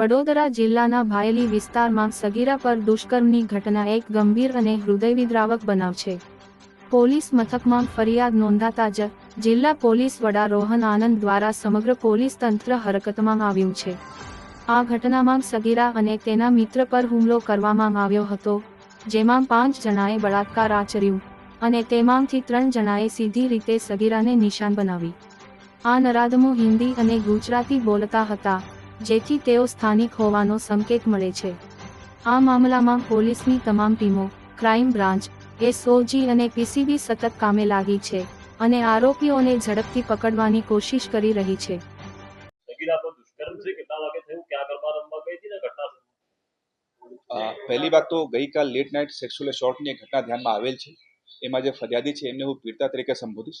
વડોદરા જિલ્લાના ભાયલી વિસ્તારમાં સગીરા પર દુષ્કર્મની ઘટના એક ગંભીર અને હૃદયવિદ્રાવક બનાવ છે. પોલીસ મથકમાં ફરિયાદ નોંધાતા જ જિલ્લા પોલીસ વડા રોહન આનંદ દ્વારા સમગ્ર પોલીસ તંત્ર હરકતમાં આવ્યું છે. આ ઘટનામાં સગીરા અને તેના મિત્ર પર હુમલો કરવામાં આવ્યો હતો, જેમાં પાંચ જણાએ બળાત્કાર આચર્યું અને તેમાંથી ત્રણ જણાએ સીધી રીતે સગીરાને નિશાન બનાવી. આ નરાધમો હિન્દી અને ગુજરાતી બોલતા હતા. જેથી તેઓ સ્થાનિક હોવાનો સંકેત મળે છે. આ મામલામાં પોલીસની તમામ ટીમો ક્રાઇમ બ્રાન્ચ એસઓજી અને પીસીબી સતત કામે લાગી છે અને આરોપીઓને ઝડપથી પકડવાની કોશિશ કરી રહી છે. પહેલી વાત તો ગઈકાલ લેટ નાઇટ સેક્સ્યુઅલ એસોલ્ટની એક ઘટના ધ્યાનમાં આવેલ છે. એમાં જે ફરિયાદી છે એમને હું પીડતા તરીકે સંબોધીશ.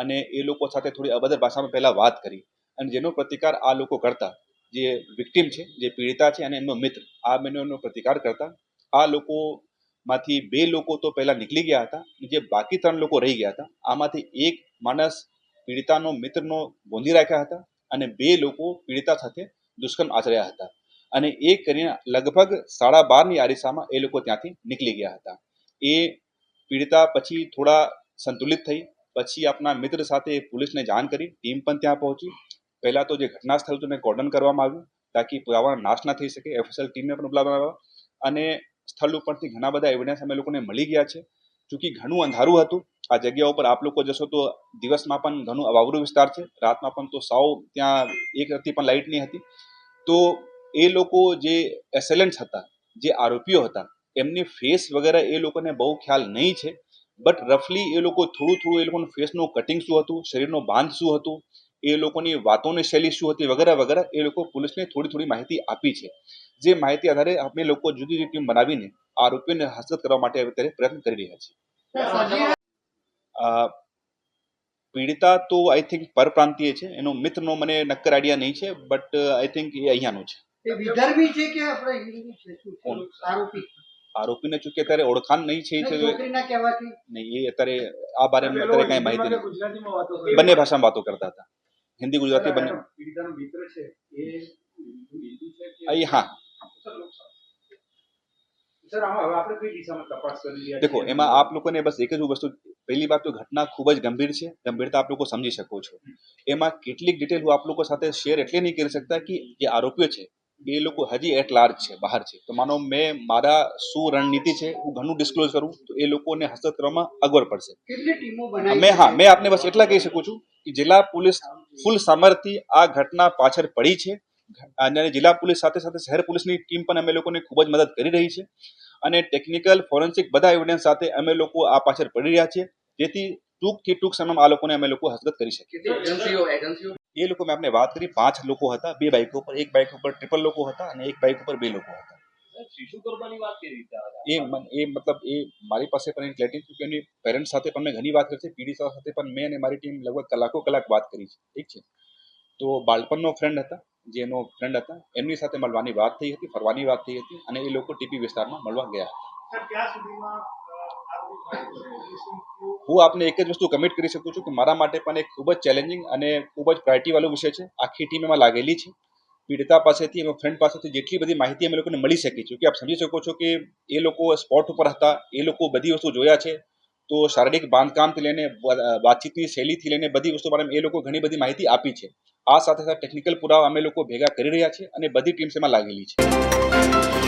અને એ લોકો સાથે થોડી અભદ્ર ભાષામાં પહેલાં વાત કરી. અને જેનો પ્રતિકાર આ લોકો કરતા, જે વિક્ટિમ છે, જે પીડિતા છે અને એમનો મિત્ર, આ બંનેનો પ્રતિકાર કરતા, આ લોકોમાંથી બે લોકો તો પહેલા નીકળી ગયા હતા જે બાકી ત્રણ લોકો રહી ગયા હતા, આમાંથી એક માણસ પીડિતાનો મિત્રનો ગોંધી રાખ્યા હતા અને બે લોકો પીડિતા સાથે દુષ્કર્મ આચર્યા હતા. અને એ કરીને લગભગ સાડા બારની આરીસામાં એ લોકો ત્યાંથી નીકળી ગયા હતા. એ પીડિતા પછી થોડા સંતુલિત થઈ પછી આપના મિત્ર સાથે પોલીસને જાણ કરી, ટીમ પણ ત્યાં પહોંચી. પહેલા તો જે ઘટના સ્થળ હતું એને કોર્ડન કરવામાં આવ્યું, તાકી પુરાવાનો નાશ ના થઈ શકે, એફએસએલ ટીમને પણ બોલાવવામાં આવ્યા અને સ્થળ ઉપરથી ઘણા બધા એવિડન્સ અમે લોકોને મળી ગયા છે. ચૂંકી ઘણું અંધારું હતું. આ જગ્યા ઉપર આપ લોકો જશો તો દિવસમાં પણ ઘણું અવાવરું વિસ્તાર છે. રાતમાં પણ તો સાવ ત્યાં એક હતી પણ લાઇટ નહીં હતી. તો એ લોકો જે એસેલન્ટ્સ હતા, જે આરોપીઓ હતા, એમની ફેસ વગેરે એ લોકોને બહુ ખ્યાલ નહીં છે. બટ રફલી એ લોકો થોડું થોડું એ લોકોનું ફેસનું કટિંગ શું હતું? શરીરનો બાંધ શું હતું? એ લોકોની વાતોની શૈલી શું હતી? વગેરે વગેરે એ લોકો પોલીસને થોડી થોડી માહિતી આપી છે. જે માહિતી આધારે આપણે લોકો જુદી જુદી ટીમ બનાવીને આરોપીઓને હસ્તગત કરવા માટે અત્યારે પ્રયત્ન કરી રહ્યા છીએ. પીડિતા તો આઈ થિંક પરપ્રાંતીય છે. એનો મિત્રનો મને નક્કર આઈડિયા નહીં છે બટ આઈ થિંક એ અહીંયાનો છે. વિદર્ભી છે કે આપણે છે? આરોપી આરોપીને ચૂકે અત્યારે ઓળખાણ નહીં છે નહીં, એ અત્યારે આ બારે અત્યારે કઈ માહિતી નથી. બંને ભાષામાં વાતો કરતા હતા. હિન્દી ગુજરાતી બંને. અહીં હા. દેખો એમાં આપ લોકોને બસ એક જ વસ્તુ પહેલી વાત તો ઘટના ખૂબ જ ગંભીર છે. ગંભીરતા આપ લોકો સમજી શકો છો. એમાં કેટલીક ડિટેલ હું આપ લોકો સાથે શેર એટલે નહીં કરી શકતા કે જે આરોપીઓ છે એ લોકો હજી એટ લાર્જ છે બહાર છે. તો માનો મેં મારા શું રણનીતિ છે હું ઘણું ડિસ્ક્લોઝ કરું તો એ લોકોને હસ્તક કરવામાં અગવડ પડશે. મેં હા મેં આપને બસ એટલા કહી શકું છું કે જિલ્લા પોલીસ ફૂલ સામર્થ્ય આ ઘટના પાછળ પડી છે. અને જિલ્લા પોલીસ સાથે સાથે શહેર પોલીસની ટીમ પણ અમે લોકોને ખૂબ જ મદદ કરી રહી છે. અને ટેકનિકલ ફોરેન્સિક બધા એવિડન્સ સાથે અમે લોકો આ પાછળ પડી રહ્યા છીએ. જેથી ટૂંકથી ટૂંક સમયમાં આ લોકોને અમે લોકો હસ્તગત કરી શકીએ. એ લોકો મેં આપને વાત કરી પાંચ લોકો હતા બે બાઇક ઉપર એક બાઇક ઉપર ટ્રિપલ લોકો હતા અને એક બાઇક ઉપર બે લોકો હતા? એ એ મતલબ એ મારી પાસે પણ ક્લેરિટી છે કે એની પેરેન્ટ્સ સાથે પણ મેં ઘણી વાત કરી છે પીડિતા સાથે પણ મેં અને મારી ટીમ લગભગ કલાકો કલાક વાત કરી છે ઠીક છે? તો બાળપણનો ફ્રેન્ડ હતા જેનો ફ્રેન્ડ હતા એમની સાથે મળવાની વાત થઈ હતી ફરવાની વાત થઈ હતી અને એ લોકો ટીપી વિસ્તારમાં મળવા ગયા હતા. હું આપને એક જ વસ્તુ કમિટ કરી શકું છું કે મારા માટે પણ એક ખૂબ જ ચેલેન્જિંગ અને ખૂબ જ પ્રાયોરિટી વાળો વિષય છે. આખી ટીમ એમાં લાગેલી છે. પીડિતા પાસેથી, એમાં ફ્રેન્ડ પાસેથી જેટલી બધી માહિતી અમે લોકોને મળી શકી છે કે આપ સમજી શકો છો કે એ લોકો સ્પોટ ઉપર હતા, એ લોકો બધી વસ્તુ જોયા છે. તો શારીરિક બાંધકામથી લઈને, વાતચીતની શૈલીથી લઈને બધી વસ્તુ બારે એ લોકો ઘણી બધી માહિતી આપી છે. આ સાથે સાથે ટેકનિકલ પુરાવા અમે લોકો ભેગા કરી રહ્યા છીએ અને બધી ટીમ્સ એમાં લાગેલી છે.